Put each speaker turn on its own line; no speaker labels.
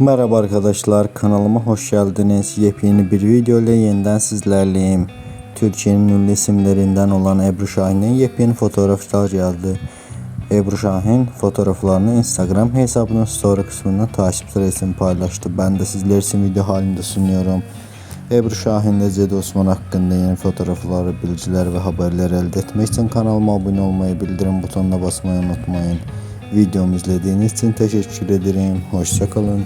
Merhaba arkadaşlar kanalıma hoş geldiniz. Yepyeni bir video ile yeniden sizlerleyim. Türkiye'nin ünlü isimlerinden olan Ebru Şahin'in yepyeni fotoğraflar geldi. Ebru Şahin fotoğraflarını Instagram hesabının story kısmında takip sırasını paylaştı. Ben de sizler için video halinde sunuyorum. Ebru Şahin ile Cedi Osman hakkında yeni fotoğrafları, bilgiler ve haberler elde etmek için kanalıma abone olmayı, bildirim butonuna basmayı unutmayın. Videomu izlediğiniz için teşekkür ederim. Hoşçakalın.